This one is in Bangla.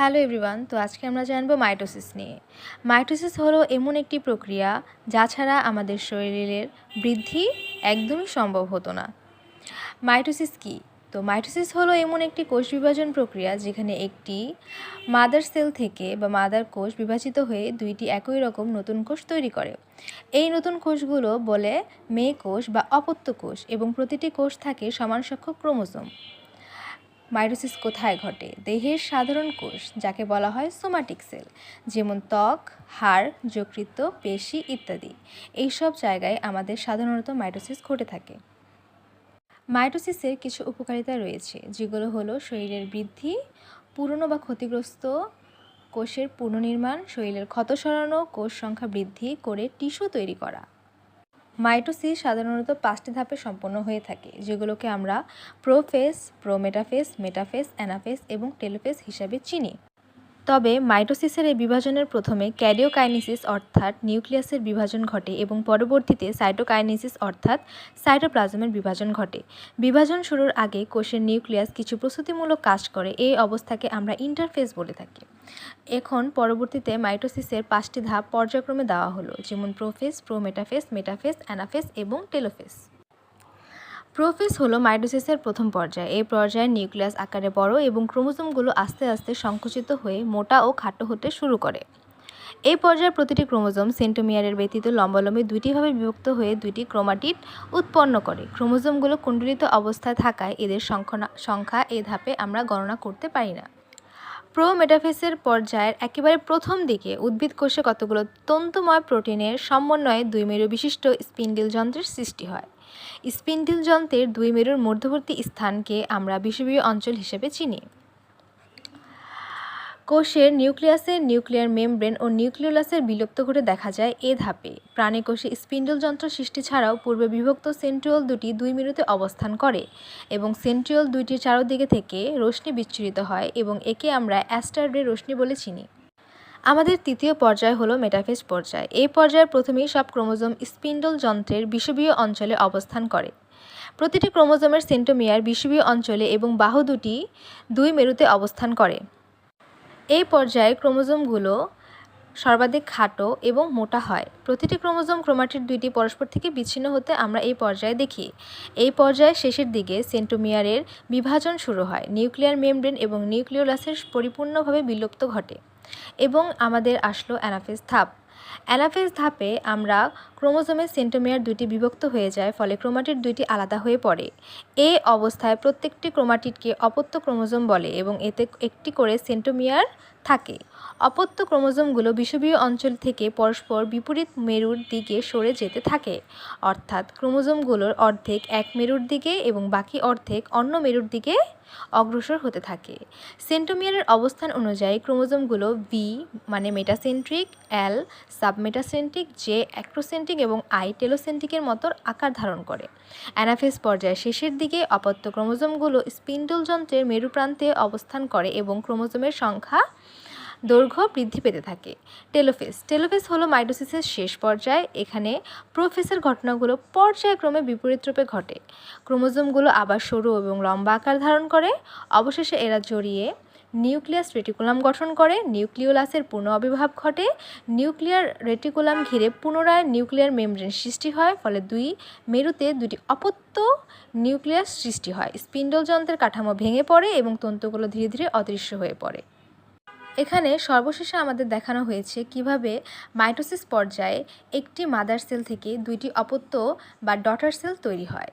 হ্যালো এভরিওয়ান, তো আজকে আমরা জানব মাইটোসিস নিয়ে। মাইটোসিস হলো এমন একটি প্রক্রিয়া যা ছাড়া আমাদের শরীরের বৃদ্ধি একদমই সম্ভব হতো না। মাইটোসিস কি? তো মাইটোসিস হলো এমন একটি কোষ বিভাজন প্রক্রিয়া যেখানে একটি মাদার সেল থেকে বা মাদার কোষ বিভাজিত হয়ে দুইটি একই রকম নতুন কোষ তৈরি করে। এই নতুন কোষগুলো বলে মেয়ে কোষ বা অপত্য কোষ এবং প্রতিটি কোষ থাকে সমান সংখ্যক ক্রোমোজোম। মাইটোসিস কোথায় ঘটে? দেহের সাধারণ কোষ, যাকে বলা হয় সোমাটিক সেল, যেমন ত্বক, হাড় যকৃত পেশি ইত্যাদি। এইসব জায়গায় আমাদের সাধারণত মাইটোসিস ঘটে থাকে। মাইটোসিসের কিছু উপকারিতা রয়েছে, যেগুলো হলো শরীরের বৃদ্ধি, পুরনো বা ক্ষতিগ্রস্ত কোষের পুনর্নির্মাণ, শরীরের ক্ষত সরানো, কোষ সংখ্যা বৃদ্ধি করে টিস্যু তৈরি করা। মাইটোসিস সাধারণত পাঁচটি ধাপে সম্পন্ন হয়ে থাকে, যেগুলোকে আমরা প্রোফেস, প্রোমেটাফেস, মেটাফেস, অ্যানাফেস এবং টেলোফেস হিসাবে চিনি। তবে মাইটোসিসের এই বিভাজনের প্রথমে ক্যারিওকাইনেসিস অর্থাৎ নিউক্লিয়াসের বিভাজন ঘটে এবং পরবর্তীতে সাইটোকাইনেসিস অর্থাৎ সাইটোপ্লাজমের বিভাজন ঘটে। বিভাজন শুরুর আগে কোষের নিউক্লিয়াস কিছু প্রস্তুতিমূলক কাজ করে, এই অবস্থাকে আমরা ইন্টারফেস বলে থাকি। এখন পরবর্তীতে মাইটোসিসের পাঁচটি ধাপ পর্যায়ক্রমে দেওয়া হলো, যেমন প্রোফেস প্রোমেটাফেস মেটাফেস অ্যানাফেস এবং টেলোফেস প্রোফেস হলো মাইটোসিসের প্রথম পর্যায়। এই পর্যায়ে নিউক্লিয়াস আকারে বড় এবং ক্রোমোজোমগুলো আস্তে আস্তে সংকুচিত হয়ে মোটা ও খাটো হতে শুরু করে। এই পর্যায়ে প্রতিটি ক্রোমোজোম সেন্টোমিয়ারের ব্যতীত লম্বালম্বি দুইটিভাবে বিভক্ত হয়ে দুইটি ক্রোমাটিড উৎপন্ন করে। ক্রোমোজোমগুলো কুণ্ডলিত অবস্থায় থাকায় এদের সংখ্যা সংখ্যা এ ধাপে আমরা গণনা করতে পারি না। প্রো মেটাফেসের পর্যায়ের একেবারে প্রথম দিকে উদ্ভিদ কোষে কতগুলো তন্তুময় প্রোটিনের সমন্বয়ে দুই মেরু বিশিষ্ট স্পিন্ডিল যন্ত্রের সৃষ্টি হয়। স্পিন্ডিল যন্ত্রের দুই মেরুর মধ্যবর্তী স্থানকে আমরা বিষুবীয় অঞ্চল হিসেবে চিনি। কোষের নিউক্লিয়াসের নিউক্লিয়ার মেমব্রেন ও নিউক্লিওলাসের বিলুপ্ত ঘটে দেখা যায় এ ধাপে। প্রাণী কোষে স্পিন্ডল যন্ত্র সৃষ্টি ছাড়াও পূর্বে বিভক্ত সেন্ট্রিওল দুটি দুই মেরুতে অবস্থান করে এবং সেন্ট্রিওল দুইটির চারদিকে থেকে রশ্মি বিচ্ছুরিত হয় এবং একে আমরা অ্যাস্টারডে রশ্মি বলে চিনি। আমাদের তৃতীয় পর্যায় হলো মেটাফেজ পর্যায়। এই পর্যায়ে প্রথমেই সব ক্রোমোজোম স্পিন্ডল যন্ত্রের বিষবীয় অঞ্চলে অবস্থান করে। প্রতিটি ক্রোমোজোমের সেন্টোমিয়ার বিষুবীয় অঞ্চলে এবং বাহু দুটি দুই মেরুতে অবস্থান করে। এই পর্যায়ে ক্রোমোজোমগুলো সর্বাধিক খাটো এবং মোটা হয়। প্রতিটি ক্রোমোজোম ক্রোমাটির দুইটি পরস্পর থেকে বিচ্ছিন্ন হতে আমরা এই পর্যায়ে দেখি। এই পর্যায়ে শেষের দিকে সেন্টোমিয়ারের বিভাজন শুরু হয়। নিউক্লিয়ার মেমব্রেন এবং নিউক্লিওলাসের পরিপূর্ণভাবে বিলুপ্ত ঘটে এবং আমাদের আসলো অ্যানাফেজ ধাপ অ্যানাফেজ ধাপে আমরা ক্রোমোজোমের সেন্টোমিয়ার দুটি বিভক্ত হয়ে যায়, ফলে ক্রোমাটিড দুইটি আলাদা হয়ে পড়ে। এ অবস্থায় প্রত্যেকটি ক্রোমাটিডকে অপত্য ক্রোমোজোম বলে এবং এতে একটি করে সেন্টোমিয়ার থাকে। অপত্য ক্রোমোজোমগুলো বিষুবীয় অঞ্চল থেকে পরস্পর বিপরীত মেরুর দিকে সরে যেতে থাকে। অর্থাৎ ক্রোমোজোমগুলোর অর্ধেক এক মেরুর দিকে এবং বাকি অর্ধেক অন্য মেরুর দিকে অগ্রসর হতে থাকে। সেন্টোমিয়ারের অবস্থান অনুযায়ী ক্রোমোজোমগুলো ভি মানে metacentric L submetacentric J acrocentric এবং আই টেলোসেন্ট্রিকের মতো আকার ধারণ করে। অ্যানাফেস পর্যায়ের শেষের দিকে অপত্য ক্রোমোজোমগুলো স্পিন্ডল যন্ত্রের মেরুপ্রান্তে অবস্থান করে এবং ক্রোমোজোমের সংখ্যা দৈর্ঘ্য বৃদ্ধি পেতে থাকে। টেলোফেস। টেলোফেস হলো মাইটোসিসের শেষ পর্যায়ে। এখানে প্রোফেসের ঘটনাগুলো পর্যায়ক্রমে বিপরীত রূপে ঘটে। ক্রোমোজোমগুলো আবার সরু এবং লম্বা আকার ধারণ করে। অবশেষে এরা জড়িয়ে নিউক্লিয়াস রেটিকুলাম গঠন করে, নিউক্লিওলাসের পুনঃ আবির্ভাব ঘটে, নিউক্লিয়ার রেটিকুলাম ঘিরে পুনরায় নিউক্লিয়ার মেমব্রেন সৃষ্টি হয়, ফলে দুই মেরুতে দুটি অপত্য নিউক্লিয়াস সৃষ্টি হয়। স্পিন্ডল যন্ত্রের কাঠামো ভেঙে পড়ে এবং তন্তুগুলো ধীরে ধীরে অদৃশ্য হয়ে পড়ে। এখানে সর্বশেষে আমাদের দেখানো হয়েছে কীভাবে মাইটোসিস পর্যায়ে একটি মাদার সেল থেকে দুইটি অপত্য বা ডটার সেল তৈরি হয়।